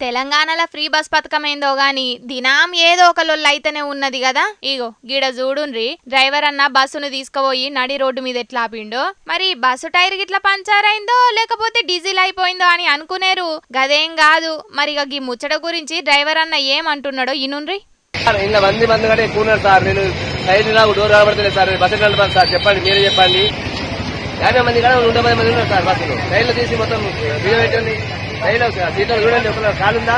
తెలంగాణలో free bus పథకం ఏందో గాని దినాం ఏదో ఒక లొల్లైతేనే ఉన్నది కదా ఇగో గిడ చూడుండ్రి డ్రైవర్ అన్న బస్సును తీసుకుపోయి నడి రోడ్డు మీద ఎట్లా ఆపిండో? మరి బస్సు టైర్ గిట్లా పంచర్ అయిందో లేకపోతే డీజిల్ అయిపోయిందో అని అనుకునేరు? గదేం కాదు మరి ఇక గీ ముచ్చట గురించి డ్రైవర్ అన్న ఏమంటున్నాడో ఇనుండ్రి? ఇంకా మంది మంది కంటే ఎక్కువ ఉన్నారు సార్. నేను సైడ్ నాకు డోర్ కనబడతలేదు సార్. బస్సు నడపాలి సార్? చెప్పండి మీరే చెప్పండి. యాభై మంది కూడా నూట పది మంది ఉన్నారు సార్ బస్సులో. రైలు తీసి మొత్తం వీడియో రైలు సీట్లో చూడండి ఒక కాలు ఉందా?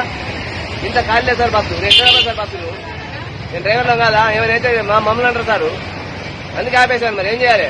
ఇంత ఖాళీ లేదు సార్ బస్సు నేను ఎక్కడ సార్ బస్సులు నేను డ్రైవర్లో కాదా? ఏమైనా మా మమ్మల్ని అంటారు సార్. అందుకే ఆపేశాను మరి. ఏం చేయాలి?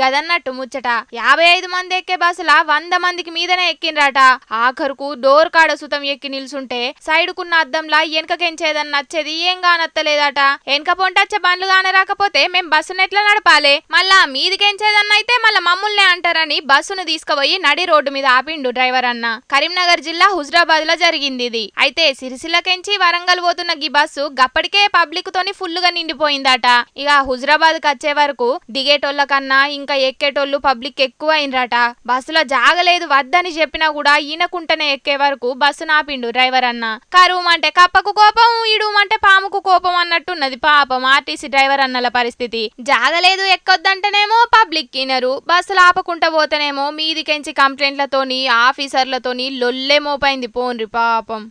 గదన్నట్టు ముచ్చట. యాభై ఐదు మంది ఎక్కే బస్సులా వంద మందికి మీదనే ఎక్కిండ్రట. ఆఖరుకు డోర్ కాడ సుతం ఎక్కి నిల్చుంటే సైడుకున్న అద్దంలా వెనకకెంచేదని నచ్చేది ఏం కానత్తలేదట వెనక పొంటచ్చే బండ్లు కానరాకపోతే మేం బస్సును ఎట్లా నడపాలి? మళ్ళా మీదికెంచేదన్నైతే అయితే మళ్ళా మమ్ముల్నే అంటారని బస్సును తీసుకుపోయి నడి రోడ్డు మీద ఆపిండు డ్రైవర్ అన్న కరీంనగర్ జిల్లా హుజరాబాద్లో జరిగింది ఇది అయితే సిరిసిల్లకెంచి వరంగల్ పోతున్న గీ బస్సు గప్పటికే పబ్లిక్ తోని ఫుల్గా నిండిపోయిందట. ఇక హుజరాబాద్కి వచ్చే వరకు దిగేటోళ్ళ కన్నా ఇంకా ఎక్కేటోళ్ళు పబ్లిక్ ఎక్కువ అయినరట బస్సులో జాగలేదు వద్దని చెప్పినా కూడా ఈనకుంటనే ఎక్కే వరకు బస్సు నాపిండు డ్రైవర్ అన్న. కరువుమంటే కప్పకు కోపం ఇడుమంటే పాముకు కోపం అన్నట్టున్నది పాపం ఆర్టీసీ డ్రైవర్ అన్నల పరిస్థితి. జాగలేదు ఎక్కొద్దంటేనేమో పబ్లిక్ కినరు. బస్సులు ఆపకుండా పోతేనేమో మీదికెంచి కంప్లైంట్లతోని ఆఫీసర్లతోని లొల్లే మోపైంది పోన్రి పాపం.